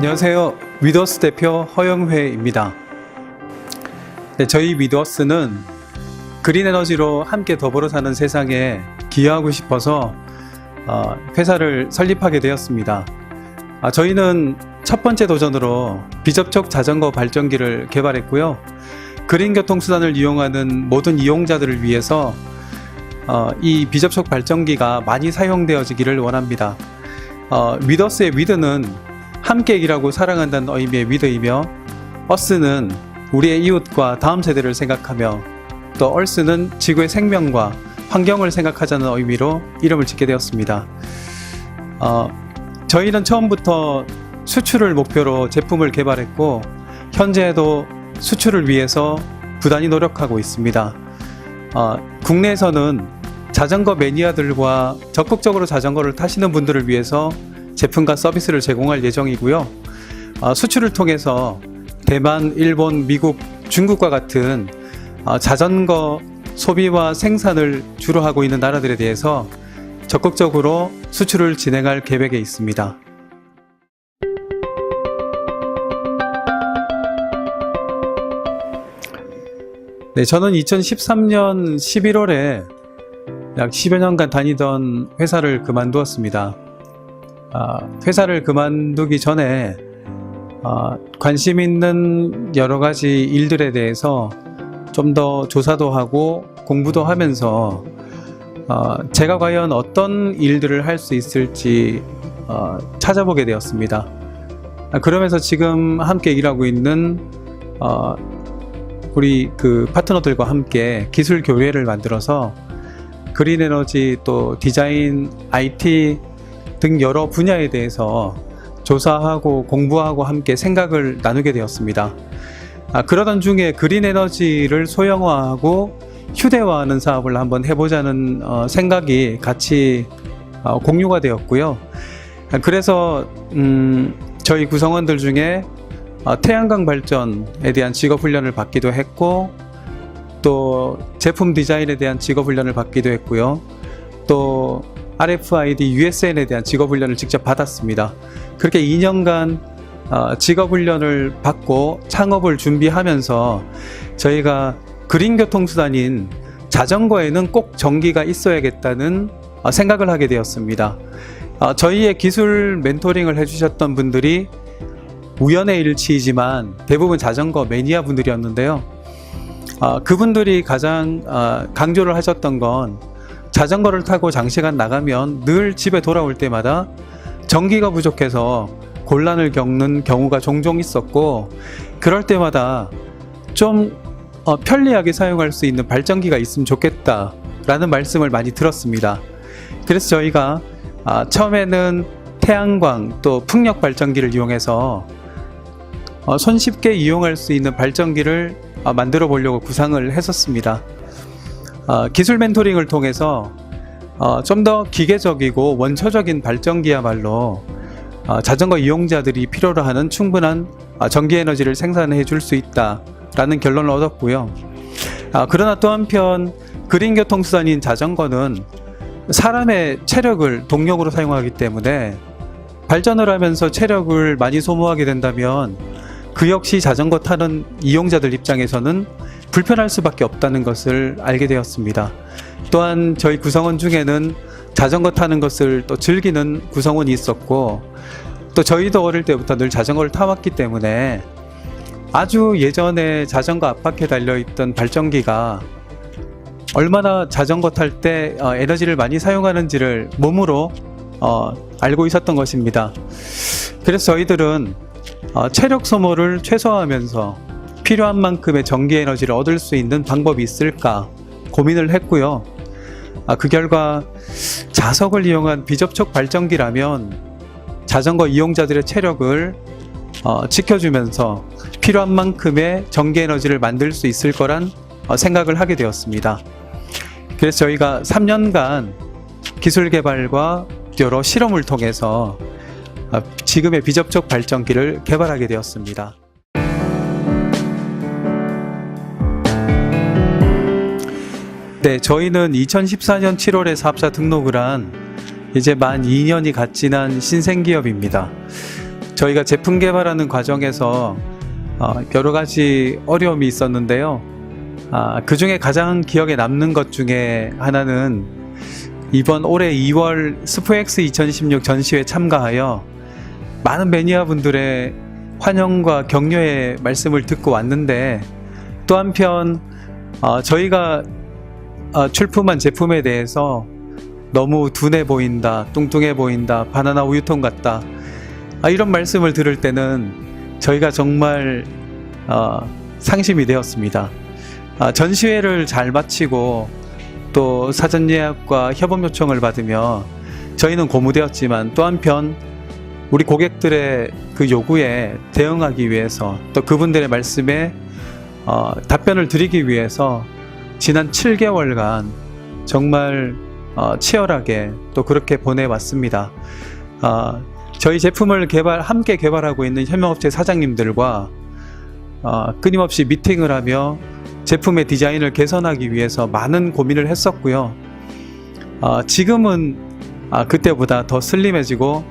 안녕하세요. 위더스 대표 허영회입니다. 네, 저희 위더스는 그린 에너지로 함께 더불어 사는 세상에 기여하고 싶어서 어, 회사를 설립하게 되었습니다. 아, 저희는 첫 번째 도전으로 비접촉 자전거 발전기를 개발했고요. 그린 교통수단을 이용하는 모든 이용자들을 위해서 어, 이 비접촉 발전기가 많이 사용되어지기를 원합니다. 어, 위더스의 위드는 함께 일하고 사랑한다는 의미의 위드이며 어스는 우리의 이웃과 다음 세대를 생각하며 또 얼스는 지구의 생명과 환경을 생각하자는 의미로 이름을 짓게 되었습니다. 어, 저희는 처음부터 수출을 목표로 제품을 개발했고 현재도 수출을 위해서 부단히 노력하고 있습니다. 어, 국내에서는 자전거 매니아들과 적극적으로 자전거를 타시는 분들을 위해서 제품과 서비스를 제공할 예정이고요. 어, 수출을 통해서 대만, 일본, 미국, 중국과 같은 어, 자전거 소비와 생산을 주로 하고 있는 나라들에 대해서 적극적으로 수출을 진행할 계획에 있습니다. 네, 저는 2013년 11월에 약 10여 년간 다니던 회사를 그만두었습니다. 아, 회사를 그만두기 전에 아, 관심 있는 여러 가지 일들에 대해서 좀 더 조사도 하고 공부도 하면서 어, 제가 과연 어떤 일들을 할 수 있을지 어, 찾아보게 되었습니다. 아, 그러면서 지금 함께 일하고 있는 어, 우리 그 파트너들과 함께 기술 교회를 만들어서 그린 에너지 또 디자인, IT 등 여러 분야에 대해서 조사하고 공부하고 함께 생각을 나누게 되었습니다. 아, 그러던 중에 그린 에너지를 소형화하고 휴대화하는 사업을 한번 해보자는 어, 생각이 같이 어, 공유가 되었고요. 아, 그래서 음, 저희 구성원들 중에 어, 태양광 발전에 대한 직업 훈련을 받기도 했고 또 제품 디자인에 대한 직업 훈련을 받기도 했고요. 또 RFID USN에 대한 직업 훈련을 직접 받았습니다. 그렇게 2년간 어, 직업 훈련을 받고 창업을 준비하면서 저희가 그린 교통수단인 자전거에는 꼭 전기가 있어야겠다는 어, 생각을 하게 되었습니다. 어, 저희의 기술 멘토링을 해주셨던 분들이 우연의 일치이지만 대부분 자전거 매니아 분들이었는데요. 어, 그분들이 가장 어, 강조를 하셨던 건 자전거를 타고 장시간 나가면 늘 집에 돌아올 때마다 전기가 부족해서 곤란을 겪는 경우가 종종 있었고 그럴 때마다 좀 어, 편리하게 사용할 수 있는 발전기가 있으면 좋겠다 라는 말씀을 많이 들었습니다. 그래서 저희가 아, 처음에는 태양광 또 풍력 발전기를 이용해서 어, 손쉽게 이용할 수 있는 발전기를 어, 만들어 보려고 구상을 했었습니다. 어, 기술 멘토링을 통해서 어, 좀 더 기계적이고 원초적인 발전기야말로 어, 자전거 이용자들이 필요로 하는 충분한 어, 전기 에너지를 생산해 줄 수 있다라는 결론을 얻었고요. 아, 그러나 또 한편 그린 교통수단인 자전거는 사람의 체력을 동력으로 사용하기 때문에 발전을 하면서 체력을 많이 소모하게 된다면 그 역시 자전거 타는 이용자들 입장에서는 불편할 수밖에 없다는 것을 알게 되었습니다. 또한 저희 구성원 중에는 자전거 타는 것을 또 즐기는 구성원이 있었고 또 저희도 어릴 때부터 늘 자전거를 타왔기 때문에 아주 예전에 자전거 앞바퀴에 달려있던 발전기가 얼마나 자전거 탈때 어, 에너지를 많이 사용하는지를 몸으로 어, 알고 있었던 것입니다. 그래서 저희들은 어, 체력 소모를 최소화하면서 필요한 만큼의 전기 에너지를 얻을 수 있는 방법이 있을까 고민을 했고요. 아, 그 결과 자석을 이용한 비접촉 발전기라면 자전거 이용자들의 체력을 어, 지켜주면서 필요한 만큼의 전기 에너지를 만들 수 있을 거란 어, 생각을 하게 되었습니다. 그래서 저희가 3년간 기술 개발과 여러 실험을 통해서 어, 지금의 비접촉 발전기를 개발하게 되었습니다. 네, 저희는 2014년 7월에 사업자 등록을 한 이제 만 2년이 갓 지난 신생기업입니다. 저희가 제품 개발하는 과정에서 어, 여러 가지 어려움이 있었는데요. 아, 그 중에 가장 기억에 남는 것 중에 하나는 이번 올해 2월 스포엑스 2016 전시회 참가하여 많은 매니아 분들의 환영과 격려의 말씀을 듣고 왔는데 또 한편 어, 저희가 어, 출품한 제품에 대해서 너무 둔해 보인다, 뚱뚱해 보인다, 바나나 우유통 같다 아, 이런 말씀을 들을 때는 저희가 정말 어, 상심이 되었습니다. 아, 전시회를 잘 마치고 또 사전 예약과 협업 요청을 받으며 저희는 고무되었지만 또 한편 우리 고객들의 그 요구에 대응하기 위해서 또 그분들의 말씀에 어, 답변을 드리기 위해서 지난 7개월간 정말 어, 치열하게 또 그렇게 보내왔습니다. 어, 저희 제품을 개발 함께 개발하고 있는 협력업체 사장님들과 어, 끊임없이 미팅을 하며 제품의 디자인을 개선하기 위해서 많은 고민을 했었고요. 어, 지금은 아, 그때보다 더 슬림해지고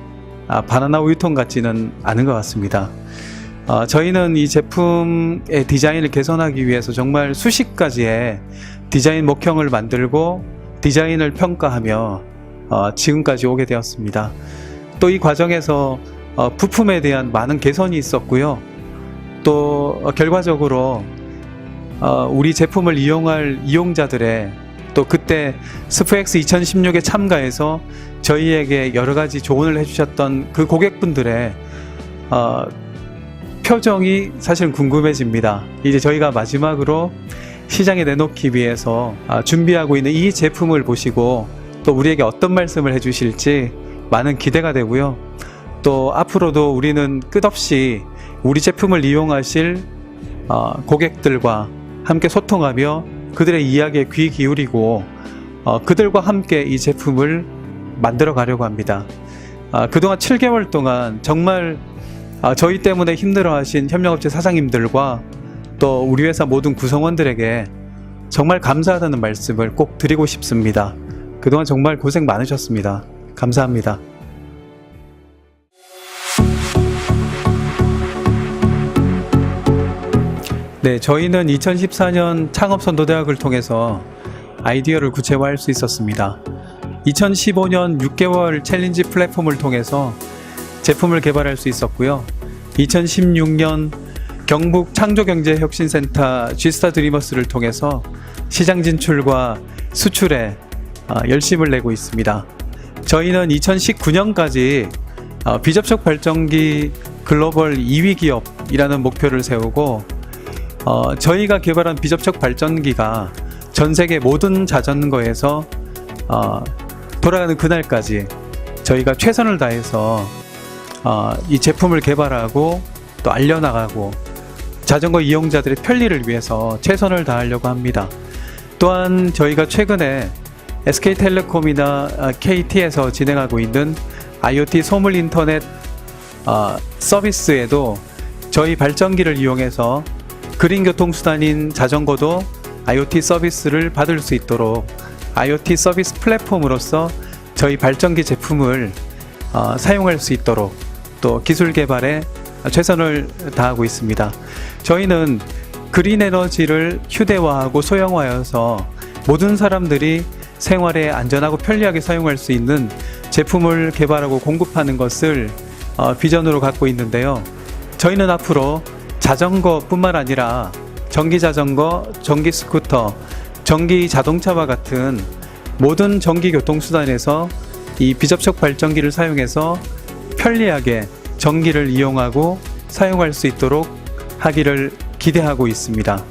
아, 바나나 우유통 같지는 않은 것 같습니다. 어, 저희는 이 제품의 디자인을 개선하기 위해서 정말 수십 가지의 디자인 목형을 만들고 디자인을 평가하며 어, 지금까지 오게 되었습니다. 또 이 과정에서 어, 부품에 대한 많은 개선이 있었고요. 또 어, 결과적으로 어, 우리 제품을 이용할 이용자들의 또 그때 스프엑스 2016에 참가해서 저희에게 여러 가지 조언을 해주셨던 그 고객분들의 어, 표정이 사실 궁금해집니다. 이제 저희가 마지막으로 시장에 내놓기 위해서 아, 준비하고 있는 이 제품을 보시고 또 우리에게 어떤 말씀을 해주실지 많은 기대가 되고요. 또 앞으로도 우리는 끝없이 우리 제품을 이용하실 어, 고객들과 함께 소통하며 그들의 이야기에 귀 기울이고 어, 그들과 함께 이 제품을 만들어 가려고 합니다. 아, 그동안 7개월 동안 정말 아, 저희 때문에 힘들어하신 협력업체 사장님들과 또 우리 회사 모든 구성원들에게 정말 감사하다는 말씀을 꼭 드리고 싶습니다. 그동안 정말 고생 많으셨습니다. 감사합니다. 네, 저희는 2014년 창업선도대학을 통해서 아이디어를 구체화할 수 있었습니다. 2015년 6개월 챌린지 플랫폼을 통해서 제품을 개발할 수 있었고요. 2016년 경북 창조경제혁신센터 G스타 드리머스를 통해서 시장 진출과 수출에 어, 열심을 내고 있습니다. 저희는 2019년까지 어, 비접촉 발전기 글로벌 2위 기업이라는 목표를 세우고 어, 저희가 개발한 비접촉 발전기가 전 세계 모든 자전거에서 어, 돌아가는 그날까지 저희가 최선을 다해서 어, 이 제품을 개발하고 또 알려나가고 자전거 이용자들의 편리를 위해서 최선을 다하려고 합니다. 또한 저희가 최근에 SK텔레콤이나 아, KT에서 진행하고 있는 IoT 소물 인터넷 어, 서비스에도 저희 발전기를 이용해서 그린 교통수단인 자전거도 IoT 서비스를 받을 수 있도록 IoT 서비스 플랫폼으로서 저희 발전기 제품을 어, 사용할 수 있도록 또 기술 개발에 최선을 다하고 있습니다. 저희는 그린 에너지를 휴대화하고 소형화해서 모든 사람들이 생활에 안전하고 편리하게 사용할 수 있는 제품을 개발하고 공급하는 것을 어, 비전으로 갖고 있는데요. 저희는 앞으로 자전거뿐만 아니라 전기 자전거, 전기 스쿠터, 전기 자동차와 같은 모든 전기 교통수단에서 이 비접촉 발전기를 사용해서 편리하게 전기를 이용하고 사용할 수 있도록 하기를 기대하고 있습니다.